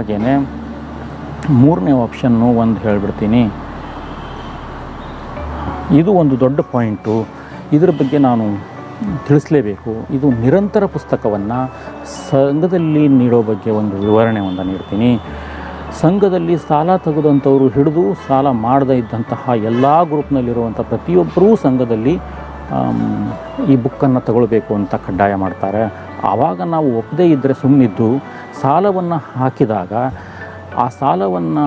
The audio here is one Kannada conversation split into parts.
ಹಾಗೆಯೇ ಮೂರನೇ ಆಪ್ಷನ್ನು ಒಂದು ಹೇಳಿಬಿಡ್ತೀನಿ. ಇದು ಒಂದು ದೊಡ್ಡ ಪಾಯಿಂಟು. ಇದರ ಬಗ್ಗೆ ನಾನು ತಿಳಿಸಲೇಬೇಕು. ಇದು ನಿರಂತರ ಪುಸ್ತಕವನ್ನು ಸಂಘದಲ್ಲಿ ನೀಡೋ ಬಗ್ಗೆ ಒಂದು ವಿವರಣೆ ಒಂದು ನೀಡ್ತೀನಿ. ಸಂಘದಲ್ಲಿ ಸಾಲ ತೆಗೆದಂಥವರು ಹಿಡಿದು ಸಾಲ ಮಾಡದೇ ಇದ್ದಂತಹ ಎಲ್ಲ ಗ್ರೂಪ್ನಲ್ಲಿರುವಂಥ ಪ್ರತಿಯೊಬ್ಬರೂ ಸಂಘದಲ್ಲಿ ಈ ಬುಕ್ಕನ್ನು ತಗೊಳ್ಬೇಕು ಅಂತ ಕಡ್ಡಾಯ ಮಾಡ್ತಾರೆ. ಆವಾಗ ನಾವು ಒಪ್ಪದೇ ಇದ್ದರೆ ಸುಮ್ಮನಿದ್ದು ಸಾಲವನ್ನು ಹಾಕಿದಾಗ ಆ ಸಾಲವನ್ನು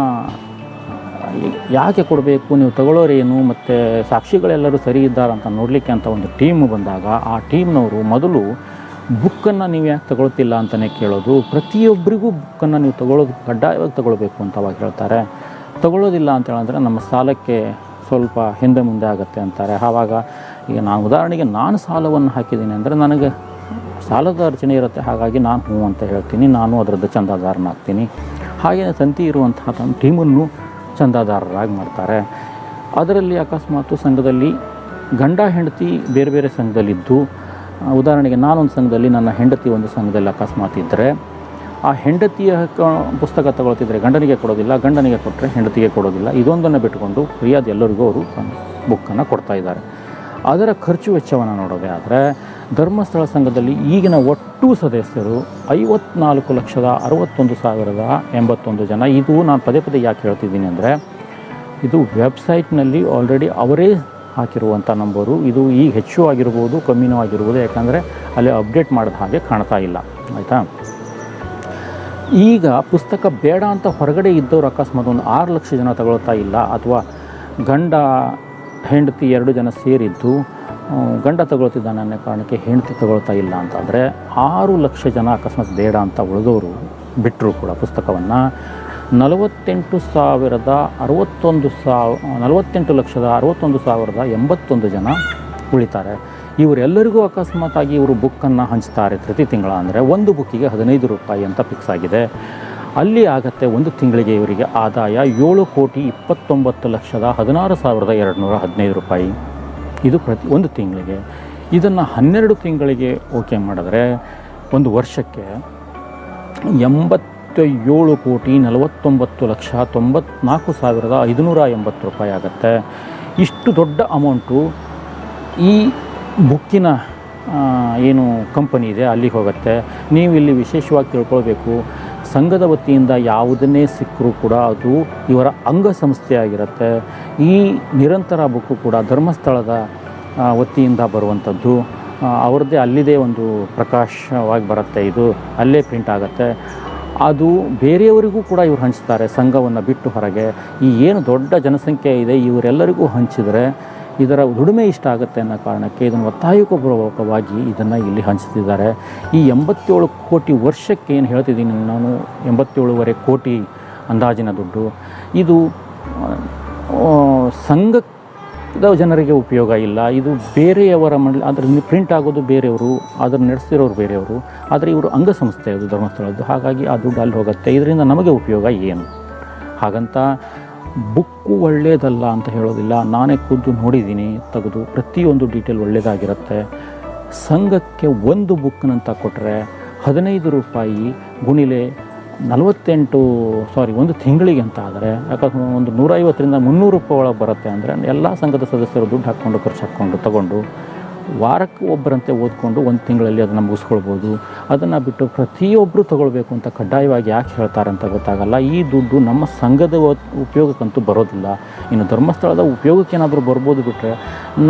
ಯಾಕೆ ಕೊಡಬೇಕು? ನೀವು ತಗೊಳ್ಳೋರೇನು? ಮತ್ತು ಸಾಕ್ಷಿಗಳೆಲ್ಲರೂ ಸರಿ ಇದ್ದಾರೆ ಅಂತ ನೋಡಲಿಕ್ಕೆ ಅಂತ ಒಂದು ಟೀಮ್ ಬಂದಾಗ ಆ ಟೀಮ್ನವರು ಮೊದಲು ಬುಕ್ಕನ್ನು ನೀವು ಯಾಕೆ ತಗೊಳ್ತಿಲ್ಲ ಅಂತಲೇ ಕೇಳೋದು. ಪ್ರತಿಯೊಬ್ಬರಿಗೂ ಬುಕ್ಕನ್ನು ನೀವು ತಗೊಳ್ಳೋದು ಕಡ್ಡಾಯವಾಗಿ ತಗೊಳ್ಬೇಕು ಅಂತ ಅವಾಗ ಹೇಳ್ತಾರೆ. ತಗೊಳ್ಳೋದಿಲ್ಲ ಅಂತ ಹೇಳಿದ್ರೆ ನಮ್ಮ ಸಾಲಕ್ಕೆ ಸ್ವಲ್ಪ ಹಿಂದೆ ಮುಂದೆ ಆಗುತ್ತೆ ಅಂತಾರೆ. ಆವಾಗ ಈಗ ನಾನು ಉದಾಹರಣೆಗೆ ನಾನು ಸಾಲವನ್ನು ಹಾಕಿದ್ದೀನಿ ಅಂದರೆ ನನಗೆ ಸಾಲದ ಅರ್ಚನೆ ಇರುತ್ತೆ. ಹಾಗಾಗಿ ನಾನು ಹ್ಞೂ ಅಂತ ಹೇಳ್ತೀನಿ. ನಾನು ಅದರದ್ದು ಚಂದಾದಾರನಾಗ್ತೀನಿ. ಹಾಗೆಯೇ ತಂತಿ ಇರುವಂತಹ ತಮ್ಮ ಟೀಮನ್ನು ಚಂದಾದಾರರಾಗಿ ಮಾಡ್ತಾರೆ. ಅದರಲ್ಲಿ ಅಕಸ್ಮಾತು ಸಂಘದಲ್ಲಿ ಗಂಡ, ಹೆಂಡತಿ ಬೇರೆ ಬೇರೆ ಸಂಘದಲ್ಲಿದ್ದು ಉದಾಹರಣೆಗೆ ನಾನೊಂದು ಸಂಘದಲ್ಲಿ ನನ್ನ ಹೆಂಡತಿ ಒಂದು ಸಂಘದಲ್ಲಿ ಅಕಸ್ಮಾತ್ ಇದ್ದರೆ ಆ ಹೆಂಡತಿಯ ಪುಸ್ತಕ ತಗೊಳ್ತಿದ್ರೆ ಗಂಡನಿಗೆ ಕೊಡೋದಿಲ್ಲ, ಗಂಡನಿಗೆ ಕೊಟ್ಟರೆ ಹೆಂಡತಿಗೆ ಕೊಡೋದಿಲ್ಲ. ಇದೊಂದನ್ನು ಬಿಟ್ಟುಕೊಂಡು ಫ್ರೀಯಾದ ಎಲ್ಲರಿಗೂ ಅವರು ಬುಕ್ಕನ್ನು ಕೊಡ್ತಾ ಇದ್ದಾರೆ. ಅದರ ಖರ್ಚು ವೆಚ್ಚವನ್ನು ನೋಡೋದೇ ಆದರೆ ಧರ್ಮಸ್ಥಳ ಸಂಘದಲ್ಲಿ ಈಗಿನ ಒಟ್ಟು ಸದಸ್ಯರು ಐವತ್ನಾಲ್ಕು ಲಕ್ಷದ ಅರವತ್ತೊಂದು ಸಾವಿರದ ಎಂಬತ್ತೊಂದು ಜನ. ಇದು ನಾನು ಪದೇ ಪದೇ ಯಾಕೆ ಹೇಳ್ತಿದ್ದೀನಿ ಅಂದರೆ, ಇದು ವೆಬ್ಸೈಟ್ನಲ್ಲಿ ಆಲ್ರೆಡಿ ಅವರೇ ಹಾಕಿರುವಂಥ ನಂಬರು. ಇದು ಈಗ ಹೆಚ್ಚು ಆಗಿರ್ಬೋದು, ಕಮ್ಮಿನೂ ಆಗಿರ್ಬೋದು, ಯಾಕಂದರೆ ಅಲ್ಲಿ ಅಪ್ಡೇಟ್ ಮಾಡಿದ ಹಾಗೆ ಕಾಣ್ತಾ ಇಲ್ಲ. ಆಯಿತಾ? ಈಗ ಪುಸ್ತಕ ಬೇಡ ಅಂತ ಹೊರಗಡೆ ಇದ್ದವ್ರು ಅಕಸ್ಮಾತ್ ಒಂದು ಆರು ಲಕ್ಷ ಜನ ತಗೊಳ್ತಾ ಇಲ್ಲ, ಅಥವಾ ಗಂಡ, ಹೆಂಡತಿ ಎರಡು ಜನ ಸೇರಿದ್ದು ಗಂಡ ತಗೊಳ್ತಿದ್ದಾನೆ ಅನ್ನೋ ಕಾರಣಕ್ಕೆ ಹೆಂಡತಿ ತಗೊಳ್ತಾ ಇಲ್ಲ ಅಂತಂದರೆ ಆರು ಲಕ್ಷ ಜನ ಅಕಸ್ಮಾತ್ ಬೇಡ ಅಂತ ಉಳಿದವರು ಬಿಟ್ಟರು ಕೂಡ ಪುಸ್ತಕವನ್ನು. ನಲವತ್ತೆಂಟು ಸಾವಿರದ ಅರವತ್ತೊಂದು ಸಾವ, ನಲವತ್ತೆಂಟು ಲಕ್ಷದ ಅರವತ್ತೊಂದು ಸಾವಿರದ ಎಂಬತ್ತೊಂದು ಜನ ಉಳಿತಾರೆ. ಇವರೆಲ್ಲರಿಗೂ ಅಕಸ್ಮಾತಾಗಿ ಇವರು ಬುಕ್ಕನ್ನು ಹಂಚ್ತಾರೆ ಪ್ರತಿ ತಿಂಗಳ ಅಂದರೆ ಒಂದು ಬುಕ್ಕಿಗೆ ಹದಿನೈದು ರೂಪಾಯಿ ಅಂತ ಫಿಕ್ಸ್ ಆಗಿದೆ. ಅಲ್ಲಿ ಆಗತ್ತೆ ಒಂದು ತಿಂಗಳಿಗೆ ಇವರಿಗೆ ಆದಾಯ ಏಳು ಕೋಟಿ ಇಪ್ಪತ್ತೊಂಬತ್ತು ಲಕ್ಷದ ಹದಿನಾರು ಸಾವಿರದ ಎರಡುನೂರ ಹದಿನೈದು ರೂಪಾಯಿ. ಇದು ಪ್ರತಿ ಒಂದು ತಿಂಗಳಿಗೆ. ಇದನ್ನು ಹನ್ನೆರಡು ತಿಂಗಳಿಗೆ ಓಕೆ ಮಾಡಿದ್ರೆ ಒಂದು ವರ್ಷಕ್ಕೆ ಎಂಬತ್ತ ಏಳು ಕೋಟಿ ನಲವತ್ತೊಂಬತ್ತು ಲಕ್ಷ ತೊಂಬತ್ನಾಲ್ಕು ಸಾವಿರದ ಐದುನೂರ ಎಂಬತ್ತು ರೂಪಾಯಿ ಆಗುತ್ತೆ. ಇಷ್ಟು ದೊಡ್ಡ ಅಮೌಂಟು ಈ ಬುಕ್ಕಿನ ಏನು ಕಂಪನಿ ಇದೆ, ಅಲ್ಲಿಗೆ ಹೋಗುತ್ತೆ. ನೀವು ಇಲ್ಲಿ ವಿಶೇಷವಾಗಿ ತಿಳ್ಕೊಳ್ಬೇಕು, ಸಂಘದ ವತಿಯಿಂದ ಯಾವುದನ್ನೇ ಸಿಕ್ಕರೂ ಕೂಡ ಅದು ಇವರ ಅಂಗಸಂಸ್ಥೆ ಆಗಿರುತ್ತೆ ಈ ನಿರಂತರ ಬುಕ್ಕು ಕೂಡ ಧರ್ಮಸ್ಥಳದ ವತಿಯಿಂದ ಬರುವಂಥದ್ದು. ಅವ್ರದ್ದೇ ಅಲ್ಲಿದೆ ಒಂದು ಪ್ರಕಾಶವಾಗಿ ಬರುತ್ತೆ ಇದು. ಅಲ್ಲೇ ಪ್ರಿಂಟ್ ಆಗುತ್ತೆ. ಅದು ಬೇರೆಯವರಿಗೂ ಕೂಡ ಇವ್ರು ಹಂಚ್ತಾರೆ ಸಂಘವನ್ನು ಬಿಟ್ಟು ಹೊರಗೆ. ಈ ಏನು ದೊಡ್ಡ ಜನಸಂಖ್ಯೆ ಇದೆ, ಇವರೆಲ್ಲರಿಗೂ ಹಂಚಿದರೆ ಇದರ ದುಡಿಮೆ ಇಷ್ಟ ಆಗುತ್ತೆ ಅನ್ನೋ ಕಾರಣಕ್ಕೆ ಇದನ್ನು ಒತ್ತಾಯಪೂರ್ವಕವಾಗಿ ಇದನ್ನು ಇಲ್ಲಿ ಹಂಚ್ತಿದ್ದಾರೆ. ಈ ಎಂಬತ್ತೇಳು ಕೋಟಿ ವರ್ಷಕ್ಕೆ ಏನು ಹೇಳ್ತಿದ್ದೀನಿ ನಾನು, ಎಂಬತ್ತೇಳುವರೆ ಕೋಟಿ ಅಂದಾಜಿನ ದುಡ್ಡು. ಇದು ಸಂಘದ ಜನರಿಗೆ ಉಪಯೋಗ ಇಲ್ಲ. ಇದು ಬೇರೆಯವರ ಮಂಡಳಿ ಅದರಲ್ಲಿ ಪ್ರಿಂಟ್ ಆಗೋದು ಬೇರೆಯವರು ಅದನ್ನು ನಡೆಸ್ತಿರೋರು ಬೇರೆಯವರು, ಆದರೆ ಇವರು ಅಂಗಸಂಸ್ಥೆ ಅದು ಧರ್ಮಸ್ಥಳದ್ದು ಹಾಗಾಗಿ ಅದು ದುಡ್ಡು ಹೋಗುತ್ತೆ. ಇದರಿಂದ ನಮಗೆ ಉಪಯೋಗ ಏನು? ಹಾಗಂತ ಬುಕ್ಕು ಒಳ್ಳೆಯದಲ್ಲ ಅಂತ ಹೇಳೋದಿಲ್ಲ. ನಾನೇ ಖುದ್ದು ನೋಡಿದ್ದೀನಿ, ತೆಗೆದು. ಪ್ರತಿಯೊಂದು ಡೀಟೇಲ್ ಒಳ್ಳೆಯದಾಗಿರುತ್ತೆ ಸಂಘಕ್ಕೆ ಒಂದು ಬುಕ್ನಂತ ಕೊಟ್ಟರೆ ಹದಿನೈದು ರೂಪಾಯಿ ಗುಣಿಲೆ ನಲವತ್ತೆಂಟು ಸಾರಿ ಒಂದು ತಿಂಗಳಿಗೆ ಅಂತ ಆದರೆ, ಯಾಕಂದ್ರೆ ಒಂದು ನೂರೈವತ್ತರಿಂದ ಮುನ್ನೂರು ರೂಪಾಯಿ ಒಳಗೆ ಬರುತ್ತೆ ಅಂದರೆ, ಎಲ್ಲ ಸಂಘದ ಸದಸ್ಯರು ದುಡ್ಡು ಹಾಕ್ಕೊಂಡು, ಖರ್ಚು ಹಾಕ್ಕೊಂಡು ತಗೊಂಡು, ವಾರಕ್ಕೆ ಒಬ್ಬರಂತೆ ಓದ್ಕೊಂಡು ಒಂದು ತಿಂಗಳಲ್ಲಿ ಅದನ್ನು ಮುಗಿಸ್ಕೊಳ್ಬೋದು. ಅದನ್ನು ಬಿಟ್ಟು ಪ್ರತಿಯೊಬ್ಬರು ತಗೊಳ್ಬೇಕು ಅಂತ ಕಡ್ಡಾಯವಾಗಿ ಯಾಕೆ ಹೇಳ್ತಾರೆ ಅಂತ ಗೊತ್ತಾಗಲ್ಲ. ಈ ದುಡ್ಡು ನಮ್ಮ ಸಂಘದ ಉಪಯೋಗಕ್ಕಂತೂ ಬರೋದಿಲ್ಲ. ಇನ್ನು ಧರ್ಮಸ್ಥಳದ ಉಪಯೋಗಕ್ಕೇನಾದರೂ ಬರ್ಬೋದು ಬಿಟ್ಟರೆ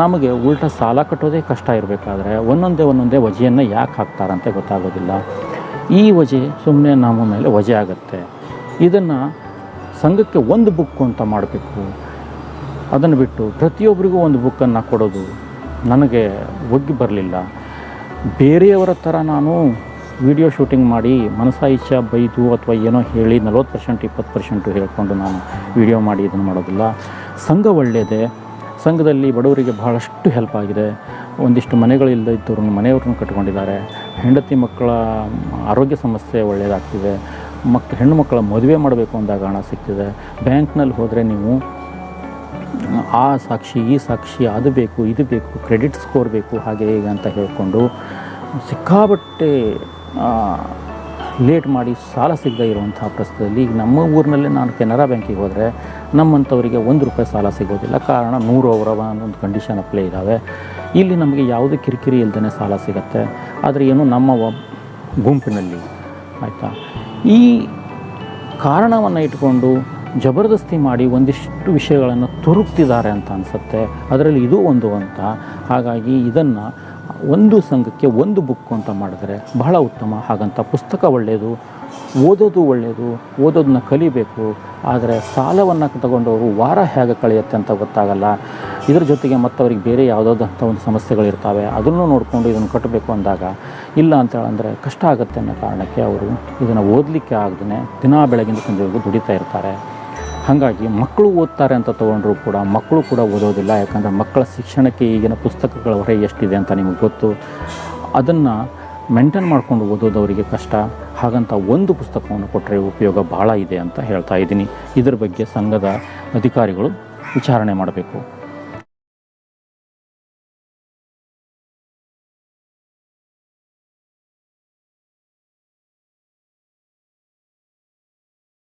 ನಮಗೆ ಉಲ್ಟ ಸಾಲ ಕಟ್ಟೋದೇ ಕಷ್ಟ ಇರಬೇಕಾದ್ರೆ, ಒಂದೊಂದೇ ಒಂದೊಂದೇ ವಜೆಯನ್ನು ಯಾಕೆ ಹಾಕ್ತಾರಂತೆ ಗೊತ್ತಾಗೋದಿಲ್ಲ. ಈ ವಜೆ ಸುಮ್ಮನೆ ನಮ್ಮ ಮೇಲೆ ವಜೆ ಆಗುತ್ತೆ. ಇದನ್ನು ಸಂಘಕ್ಕೆ ಒಂದು ಬುಕ್ ಅಂತ ಮಾಡಬೇಕು. ಅದನ್ನು ಬಿಟ್ಟು ಪ್ರತಿಯೊಬ್ಬರಿಗೂ ಒಂದು ಬುಕ್ಕನ್ನು ಕೊಡೋದು ನನಗೆ ಒಗ್ಗಿ ಬರಲಿಲ್ಲ. ಬೇರೆಯವರ ಥರ ನಾನು ವಿಡಿಯೋ ಶೂಟಿಂಗ್ ಮಾಡಿ ಮನಸ ಇಚ್ಛೆ ಬೈದು ಅಥವಾ ಏನೋ ಹೇಳಿ ನಲ್ವತ್ತು ಪರ್ಸೆಂಟ್, ಇಪ್ಪತ್ತು ಪರ್ಸೆಂಟು ಹೇಳ್ಕೊಂಡು ನಾನು ವಿಡಿಯೋ ಮಾಡಿ ಇದನ್ನು ಮಾಡೋದಿಲ್ಲ. ಸಂಘ ಒಳ್ಳೆಯದೆ ಸಂಘದಲ್ಲಿ ಬಡವರಿಗೆ ಬಹಳಷ್ಟು ಹೆಲ್ಪ್ ಆಗಿದೆ. ಒಂದಿಷ್ಟು ಮನೆಗಳಿಲ್ಲದೆ ಇದ್ದವ್ರನ್ನ ಮನೆಯವ್ರನ್ನ ಕಟ್ಕೊಂಡಿದ್ದಾರೆ. ಹೆಂಡತಿ ಮಕ್ಕಳ ಆರೋಗ್ಯ ಸಮಸ್ಯೆ ಒಳ್ಳೆಯದಾಗ್ತಿದೆ, ಮಕ್, ಹೆಣ್ಣು ಮಕ್ಕಳ ಮದುವೆ ಮಾಡಬೇಕು ಅಂದಾಗ ಹಣ ಸಿಗ್ತಿದೆ. ಬ್ಯಾಂಕ್ನಲ್ಲಿ ಹೋದರೆ ನೀವು ಆ ಸಾಕ್ಷಿ, ಈ ಸಾಕ್ಷಿ, ಅದು ಬೇಕು, ಇದು ಬೇಕು, ಕ್ರೆಡಿಟ್ ಸ್ಕೋರ್ ಬೇಕು, ಹಾಗೆ ಹೀಗೆ ಅಂತ ಹೇಳಿಕೊಂಡು ಸಿಕ್ಕಾಬಟ್ಟೆ ಲೇಟ್ ಮಾಡಿ ಸಾಲ ಸಿಗದೇ ಇರುವಂಥ ಪ್ರಸ್ತುತದಲ್ಲಿ ಈಗ ನಮ್ಮ ಊರಿನಲ್ಲೇ ನಾನು ಕೆನರಾ ಬ್ಯಾಂಕಿಗೆ ಹೋದರೆ ನಮ್ಮಂಥವರಿಗೆ ಒಂದು ರೂಪಾಯಿ ಸಾಲ ಸಿಗೋದಿಲ್ಲ. ಕಾರಣ ನೂರು ಅವರ ಒಂದು ಕಂಡೀಷನ್ ಅಪ್ಲೈ ಇದ್ದಾವೆ ಇಲ್ಲಿ ನಮಗೆ ಯಾವುದೇ ಕಿರಿಕಿರಿ ಇಲ್ಲದೇ ಸಾಲ ಸಿಗುತ್ತೆ. ಆದರೆ ಏನು ನಮ್ಮ ಗುಂಪಿನಲ್ಲಿ, ಆಯಿತಾ? ಈ ಕಾರಣವನ್ನು ಇಟ್ಕೊಂಡು ಜಬರ್ದಸ್ತಿ ಮಾಡಿ ಒಂದಿಷ್ಟು ವಿಷಯಗಳನ್ನು ತುರುಕ್ತಿದ್ದಾರೆ ಅಂತ ಅನಿಸುತ್ತೆ. ಅದರಲ್ಲಿ ಇದು ಒಂದು ಅಂತ. ಹಾಗಾಗಿ ಇದನ್ನು ಒಂದು ಸಂಘಕ್ಕೆ ಒಂದು ಬುಕ್ ಅಂತ ಮಾಡಿದ್ರೆ ಬಹಳ ಉತ್ತಮ. ಹಾಗಂತ ಪುಸ್ತಕ ಒಳ್ಳೆಯದು, ಓದೋದು ಒಳ್ಳೆಯದು, ಓದೋದನ್ನ ಕಲಿಬೇಕು, ಆದರೆ ಸಾಲವನ್ನು ತಗೊಂಡವರು ವಾರ ಹೇಗೆ ಕಳೆಯುತ್ತೆ ಅಂತ ಗೊತ್ತಾಗಲ್ಲ. ಇದರ ಜೊತೆಗೆ ಮತ್ತೆ ಅವ್ರಿಗೆ ಬೇರೆ ಯಾವುದಾದಂಥ ಒಂದು ಸಮಸ್ಯೆಗಳಿರ್ತವೆ ಅದನ್ನು ನೋಡಿಕೊಂಡು ಇದನ್ನು ಕಟ್ಟಬೇಕು ಅಂದಾಗ, ಇಲ್ಲ ಅಂತ ಕಷ್ಟ ಆಗುತ್ತೆ ಅನ್ನೋ ಕಾರಣಕ್ಕೆ ಅವರು ಇದನ್ನು ಓದಲಿಕ್ಕೆ ಆಗದೇ ದಿನಾ ಬೆಳಗಿನ ಸಂಜೆವರೆಗೂ ದುಡಿತಾ ಇರ್ತಾರೆ. ಹಾಗಾಗಿ ಮಕ್ಕಳು ಓದ್ತಾರೆ ಅಂತ ತೊಗೊಂಡ್ರು ಕೂಡ ಮಕ್ಕಳು ಕೂಡ ಓದೋದಿಲ್ಲ, ಯಾಕಂದರೆ ಮಕ್ಕಳ ಶಿಕ್ಷಣಕ್ಕೆ ಈಗಿನ ಪುಸ್ತಕಗಳ ಹೊರೆ ಎಷ್ಟಿದೆ ಅಂತ ನಿಮಗೆ ಗೊತ್ತು. ಅದನ್ನು ಮೇಂಟೈನ್ ಮಾಡ್ಕೊಂಡು ಓದೋದು ಅವರಿಗೆ ಕಷ್ಟ. ಹಾಗಂತ ಒಂದು ಪುಸ್ತಕವನ್ನು ಕೊಟ್ಟರೆ ಉಪಯೋಗ ಭಾಳ ಇದೆ ಅಂತ ಹೇಳ್ತಾ ಇದ್ದೀನಿ. ಇದರ ಬಗ್ಗೆ ಸಂಘದ ಅಧಿಕಾರಿಗಳು ವಿಚಾರಣೆ ಮಾಡಬೇಕು.